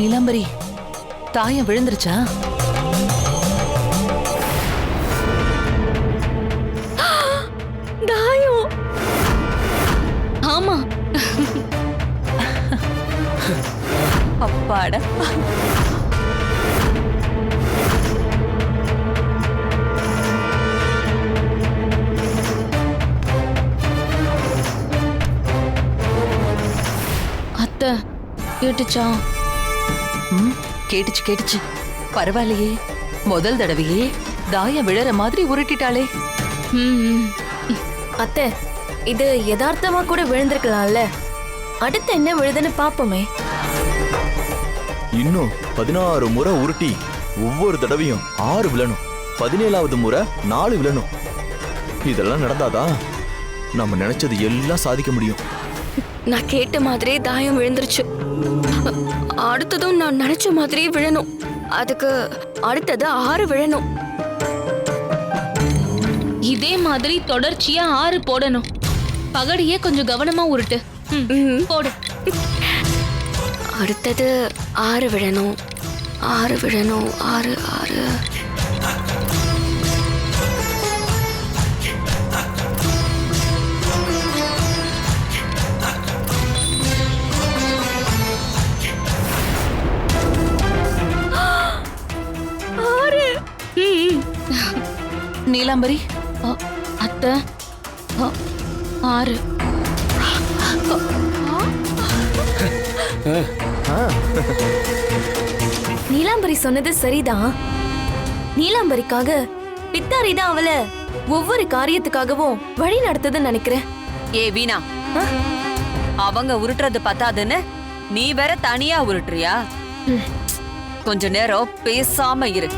நீலாம்பரி தாயம் விழுந்துருச்சா? தாயம். ஆமா. அப்பாட. அத்தை கேட்டுச்சா கேட்டுச்சு கேட்டுச்சு. பரவாயில்லையே. முதல் தடவையே தாயம் விழற மாதிரி உருட்டிட்டாளே. ம் அத்தை இது யதார்த்தமா கூட விழுந்திருக்கலாம்ல. அடுத்து என்ன விழுதுன்னு பாப்போமே. இன்னும் பதினாறு முறை உருட்டி ஒவ்வொரு தடவையும் ஆறு விழணும். பதினேழாவது முறை நாலு விழணும். இதெல்லாம் நடந்தாதான் நம்ம நினைச்சது எல்லாம் சாதிக்க முடியும். நான் கேட்ட மாதிரியே தாயம் விழுந்துருச்சு. அடுத்ததும் நான் நினைச்ச மாதிரியே விழணும். அதுக்கு அடுத்தது ஆறு விழணும். இதே மாதிரி தொடர்ச்சியா ஆறு போடணும். பகடியே கொஞ்சம் கவனமா உருட்டு. ம். போடு. அடுத்தது ஆறு விழணும். ஆறு விழணும். ஆறு ஆறு. நீலாம்பரி? அத்தை ஆறு. நீலாம்பரி சொன்னது சரிதான். நீலாம்பரிக்காக பித்தாரி தான் அவளை ஒவ்வொரு காரியத்துக்காகவும் வழி நடத்துதுன்னு நினைக்கிறேன். ஏ வீணா. அவங்க உருட்டுறது பத்தாதுன்னு நீ வேற தனியா உருட்டுறியா? கொஞ்ச நேரம் பேசாம இரு.